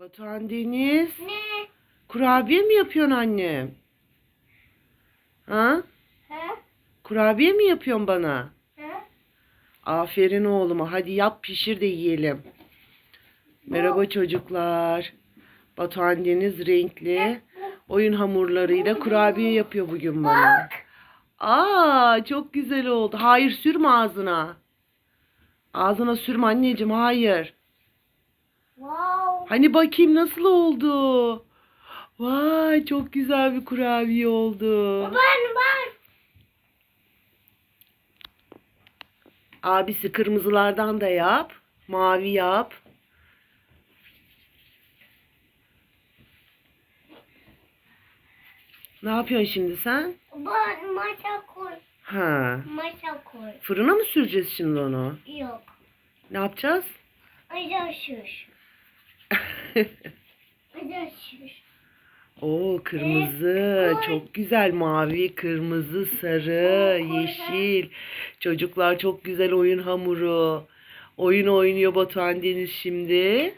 Batuhan Deniz. Ne? Kurabiye mi yapıyorsun annem? Ha? He? Kurabiye mi yapıyorsun bana? He? Aferin oğluma. Hadi yap pişir de yiyelim. Merhaba çocuklar. Batuhan Deniz renkli oyun hamurlarıyla kurabiye yapıyor bugün bana. Aa çok güzel oldu. Hayır sürme ağzına. Ağzına sürme anneciğim hayır. Wow. Hani bakayım nasıl oldu? Vay çok güzel bir kurabiye oldu. Ben ben. Abisi kırmızılardan da yap. Mavi yap. Ne yapıyorsun şimdi sen? Ben maça koy. Ha. Maça koy. Fırına mı süreceğiz şimdi onu? Yok. Ne yapacağız? Acışır. Acışır. Oo kırmızı. Çok güzel. Mavi, kırmızı, sarı, yeşil. Çocuklar çok güzel oyun hamuru. Oyun oynuyor Batuhan Deniz şimdi.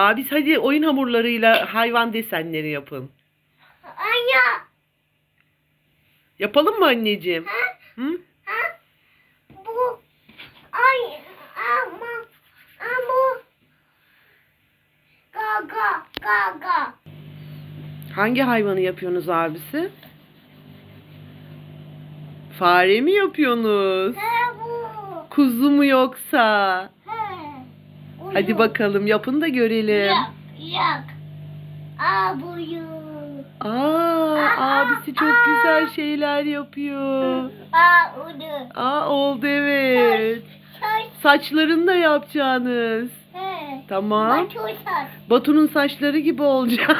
Abis hadi oyun hamurlarıyla hayvan desenleri yapın. Anya. Yapalım mı anneciğim? Ha? Hı? Ha? Bu. Ay. Ama. Ama. Gaga. Gaga. Hangi hayvanı yapıyorsunuz abisi? Fare mi yapıyorsunuz? Bu. Kuzu mu yoksa? Hadi bakalım yapın da görelim. Yak. Yak. Aa buyu. Aa, abisi çok güzel şeyler yapıyor. Aa uyu. Aa oldu evet. Saç. Saçlarını da yapacaksınız. Tamam. Batu saç. Batu'nun saçları gibi olacak.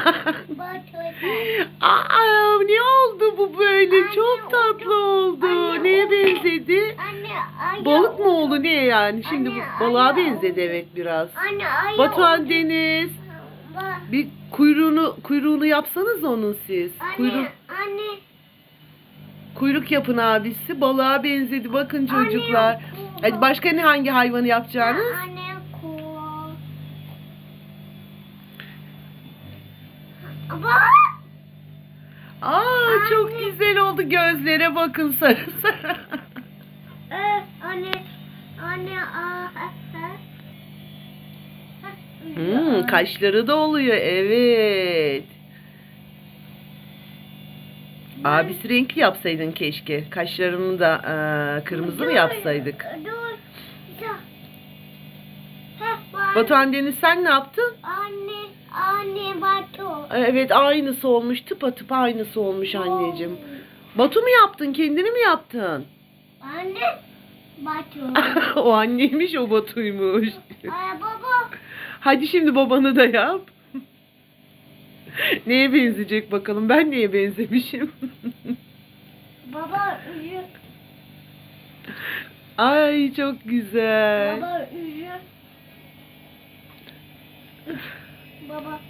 Batu saç. Aa ne oldu bu böyle? Anne, Çok tatlı oldu. Anne, Neye oldu. benzedi? Anne ay. Balık mı oldu ne yani? Şimdi Anne, balığa anne, benzedi evet biraz. Anne ay. Batuhan Deniz Ba- bir kuyruğunu kuyruğunu yapsanız onun siz. Kuyruk Anne. Anne. kuyruk yapın abisi. Balığa benzedi bakın çocuklar. Anne, Hadi başka ne hangi hayvanı yapacaksınız? Anne Aa çok güzel oldu. Gözlere bakın sarı sarı. Ee, anne. Anne. Aa. Hmm, kaşları da oluyor evet. Abisi renkli yapsaydın keşke. Kaşlarını da eee, kırmızı mı yapsaydık? Dur. Batuhan Deniz sen ne yaptın? Anne. Anne Batu. Evet aynısı olmuş. Tıpatıp aynısı olmuş anneciğim. Batu mu yaptın? Kendini mi yaptın? Anne. Batu. o anneymiş o Batu'ymuş. Aa, baba. Hadi şimdi babanı da yap. neye benzeyecek bakalım? Ben neye benzemişim? Baba üzü. Ay çok güzel. Baba üzü. Baba.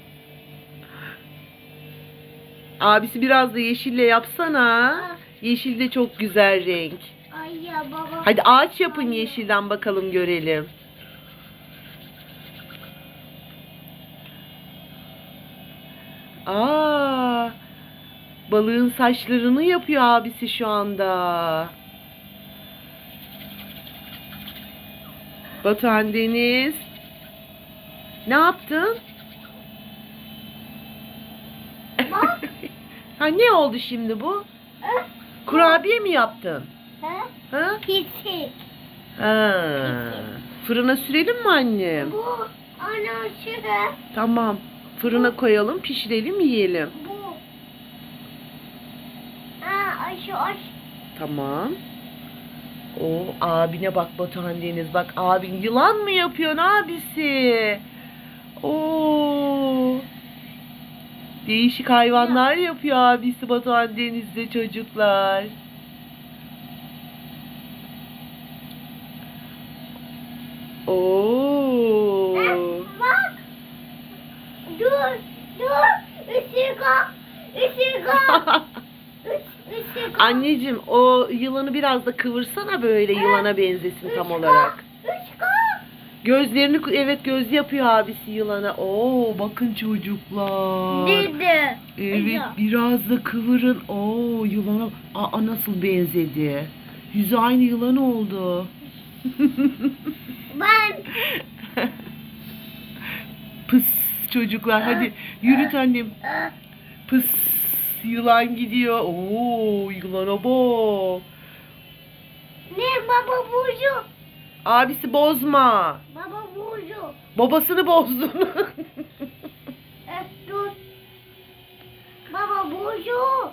Abisi biraz da yeşille yapsana. Ah, Yeşil de çok güzel renk. Ay ya baba. Hadi ağaç yapın yeşilden bakalım görelim. Aa, balığın saçlarını yapıyor abisi şu anda. Batuhan Deniz. Ne yaptın? Bak. Ha ne oldu şimdi bu? Kurabiye mi yaptın? Ha? Ha? Piti. Ha. Fırına sürelim mi annem? Bu ana şurada. Tamam. Fırına koyalım, pişirelim, yiyelim. Bu. Aa, ay şu aş. Tamam. O abine bak Batuhan Deniz. Bak abin yılan mı yapıyorsun abisi? Oo. Değişik hayvanlar yapıyor abisi Batuhan Deniz'de çocuklar. Oo. Bak. Dur. Dur. Işık. Işık. Anneciğim o yılanı biraz da kıvırsana böyle yılana benzesin tam olarak. Işık. Gözlerini evet göz yapıyor abisi yılana. Oo bakın çocuklar. Dede. Evet biraz da kıvırın. Oo yılana Aa, nasıl benzedi. Yüzü aynı yılan oldu. Ben. Pıs çocuklar hadi yürüt annem. Pıs yılan gidiyor. Oo yılana bak. Ne baba burcu? Abisi bozma. Baba burcu. Babasını bozdun. Eh. Baba burcu.